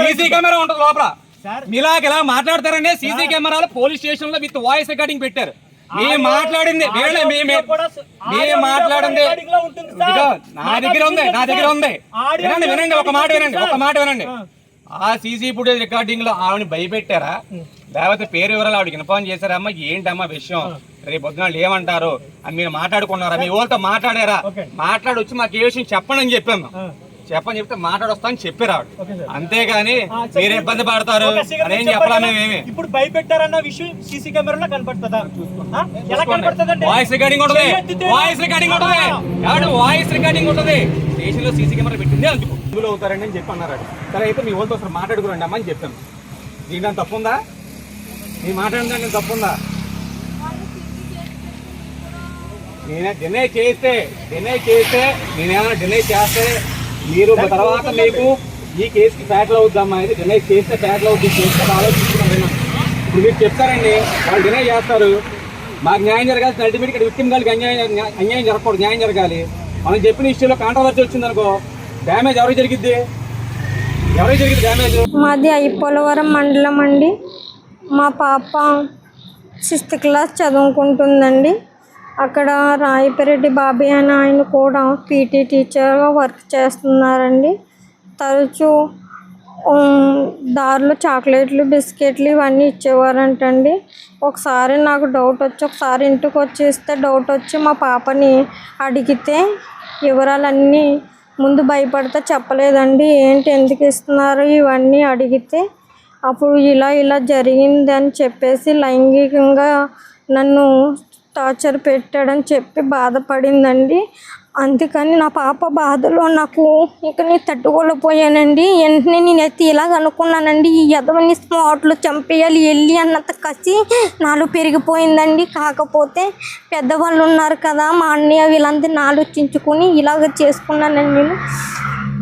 CC camera ఉంటుంది లోపల. మీలాగ ఇలా మాట్లాడతారండి సీసీ కెమెరాలు పోలీస్ స్టేషన్లో విత్ వాయిస్ రికార్డింగ్ పెట్టారు. మేము మాట్లాడింది మేము మాట్లాడింది. నా దగ్గర ఉంది నా దగ్గర ఉంది. వినండి వినండి ఒక మాట వినండి ఒక మాట వినండి. ఆ. సీసీ ఫుటేజ్ రికార్డింగ్లో ఆవిడ భయపెట్టారా లేకపోతే పేరు వివరాలు ఆవిడకి ఇన్ఫార్మ్ చేశారమ్మా ఏంటమ్మా విషయం? రేపు పొద్దున ఏమంటారు? అని మీరు మాట్లాడుకున్నారా? మీ వాళ్ళతో మాట్లాడారా? మాట్లాడి వచ్చి మాకు ఏ విషయం చెప్పండి అని చెప్పాము చెప్పని చెప్తే మాట్లాడొస్తా అని చెప్పారు ఆవిడ అంతేగాని మీరు ఇబ్బంది పడతారు అదేం చెప్పలా మేమేమి ఇప్పుడు భయపెట్టారన్న విషయం సీసీ కెమెరాలో కనపడుతుందా? ఎలా కనపడుతుందండి? వాయిస్ రికార్డింగ్ ఉంటుంది. వాయిస్ రికార్డింగ్ ఉంటుంది. కాబట్టి వాయిస్ రికార్డింగ్ ఉంటుంది. స్టేషన్లో సీసీ కెమెరా పెట్టింది అందుకు. ఇందులో అవుతారండి అని చెప్పి అన్నారు సరే అయితే మీ వాళ్ళతో ఒకసారి మాట్లాడుకురండి అమ్మా అని చెప్పాను. దీంట్లో తప్పుందా? మీ మాట్లాడిన దాంట్లో తప్పుందా? నేనే డినై చేస్తే డినై చేస్తే నేనేమైనా డినై చేస్తే మీరు తర్వాత మీకు ఈ కేసుకి ఫ్యాట్లు అవుద్దామా? ఇది డినై చేస్తే ఫ్యాట్లు అవుద్ది చేస్తే ఆలోచించుకున్నాను ఇప్పుడు మీరు చెప్తారండి వాళ్ళు డినై చేస్తారు. మాకు న్యాయం జరగాల్సిన అల్టిమేట్ ఇక్కడ విక్టిమ్ గారికి అన్యాయం అన్యాయం జరగకూడదు న్యాయం జరగాలి. మనం చెప్పిన ఇష్యూలో కాంట్రవర్సీ వచ్చిందనుకో డ్యామేజ్ ఎవరికి జరిగిద్ది? ఎవరికి జరిగింది డ్యామేజ్ మాది పోలవరం మండలం అండి. మా పాప సిక్స్త్ క్లాస్ చదువుకుంటుందండి. అక్కడ రాయపిరెడ్డి బాబీ అని ఆయన కూడా పీటీ టీచర్గా వర్క్ చేస్తున్నారండి. తరచూ దారిలో చాక్లెట్లు బిస్కెట్లు ఇవన్నీ ఇచ్చేవారంటండి. ఒకసారి నాకు డౌట్ వచ్చి ఒకసారి ఇంటికి వచ్చి ఇస్తే డౌట్ వచ్చి మా పాపని అడిగితే వివరాలన్నీ ముందు భయపడితే చెప్పలేదండి. ఏంటి ఎందుకు ఇస్తున్నారు ఇవన్నీ అడిగితే అప్పుడు ఇలా ఇలా జరిగింది అని చెప్పేసి లైంగికంగా నన్ను టార్చర్ పెట్టాడని చెప్పి బాధపడిందండి. అందుకని నా పాప బాధలో నాకు ఇక నేను తట్టుకోలేకపోయానండి. వెంటనే నేనైతే ఇలాగ అనుకున్నానండి ఈ యదవని స్మార్ట్లు చంపేయాలి వెళ్ళి అన్నంత కసి నాలో పెరిగిపోయిందండి. కాకపోతే పెద్దవాళ్ళు ఉన్నారు కదా మా అన్నయ్య వీళ్ళందరినీ ఆలోచించుకొని ఇలాగ చేసుకున్నానండి. నేను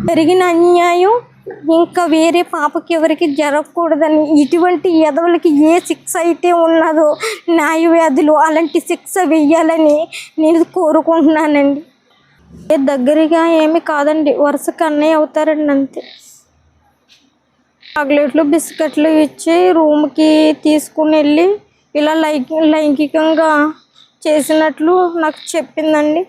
జరిగిన అన్యాయం ఇంకా వేరే పాపకి ఎవరికి జరగకూడదని ఇటువంటి ఎదవులకి ఏ శిక్ష అయితే ఉన్నదో న్యాయ వ్యాధులు అలాంటి శిక్ష వెయ్యాలని నేను కోరుకుంటున్నానండి. ఏ దగ్గరగా ఏమి కాదండి వరుస అన్నయ్య అవుతారండి అంతే. చాక్లెట్లు బిస్కెట్లు ఇచ్చి రూమ్కి తీసుకుని వెళ్ళి ఇలా లైంగికంగా చేసినట్లు నాకు చెప్పిందండి.